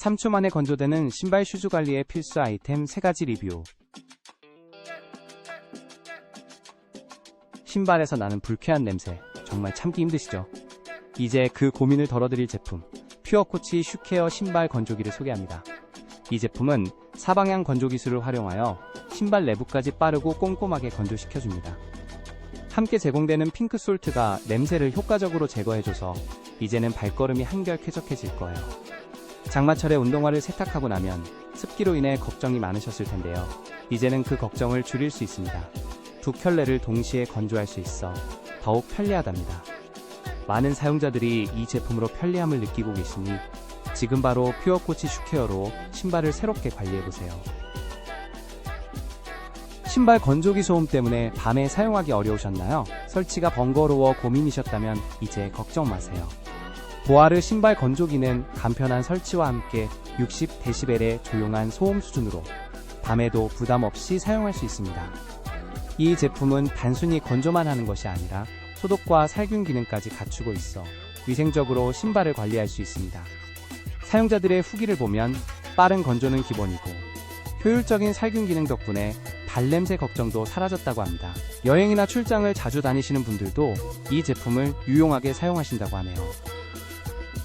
3초 만에 건조되는 신발 슈즈 관리의 필수 아이템 3가지 리뷰. 신발에서 나는 불쾌한 냄새. 정말 참기 힘드시죠? 이제 그 고민을 덜어드릴 제품. 퓨어코치 슈케어 신발 건조기를 소개합니다. 이 제품은 사방향 건조 기술을 활용하여 신발 내부까지 빠르고 꼼꼼하게 건조시켜줍니다. 함께 제공되는 핑크 솔트가 냄새를 효과적으로 제거해줘서 이제는 발걸음이 한결 쾌적해질 거예요. 장마철에 운동화를 세탁하고 나면 습기로 인해 걱정이 많으셨을 텐데요. 이제는 그 걱정을 줄일 수 있습니다. 두 켤레를 동시에 건조할 수 있어 더욱 편리하답니다. 많은 사용자들이 이 제품으로 편리함을 느끼고 계시니 지금 바로 퓨어코치 슈케어로 신발을 새롭게 관리해보세요. 신발 건조기 소음 때문에 밤에 사용하기 어려우셨나요? 설치가 번거로워 고민이셨다면 이제 걱정 마세요. 보아르 신발 건조기는 간편한 설치와 함께 60dB의 조용한 소음 수준으로 밤에도 부담 없이 사용할 수 있습니다. 이 제품은 단순히 건조만 하는 것이 아니라 소독과 살균 기능까지 갖추고 있어 위생적으로 신발을 관리할 수 있습니다. 사용자들의 후기를 보면 빠른 건조는 기본이고 효율적인 살균 기능 덕분에 발냄새 걱정도 사라졌다고 합니다. 여행이나 출장을 자주 다니시는 분들도 이 제품을 유용하게 사용하신다고 하네요.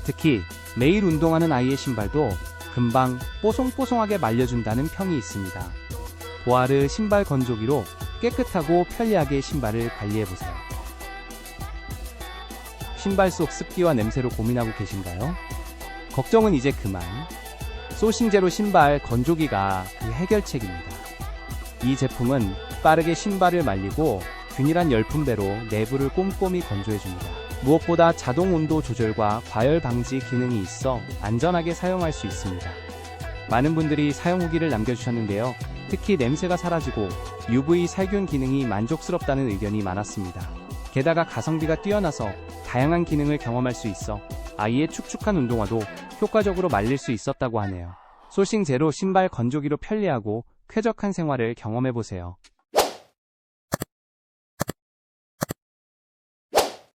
특히 매일 운동하는 아이의 신발도 금방 뽀송뽀송하게 말려준다는 평이 있습니다. 보아르 신발 건조기로 깨끗하고 편리하게 신발을 관리해보세요. 신발 속 습기와 냄새로 고민하고 계신가요? 걱정은 이제 그만. 소싱제로 신발 건조기가 그 해결책입니다. 이 제품은 빠르게 신발을 말리고 균일한 열풍배로 내부를 꼼꼼히 건조해줍니다. 무엇보다 자동 온도 조절과 과열 방지 기능이 있어 안전하게 사용할 수 있습니다. 많은 분들이 사용 후기를 남겨주셨는데요. 특히 냄새가 사라지고 UV 살균 기능이 만족스럽다는 의견이 많았습니다. 게다가 가성비가 뛰어나서 다양한 기능을 경험할 수 있어 아이의 축축한 운동화도 효과적으로 말릴 수 있었다고 하네요. 소싱 제로 신발 건조기로 편리하고 쾌적한 생활을 경험해보세요.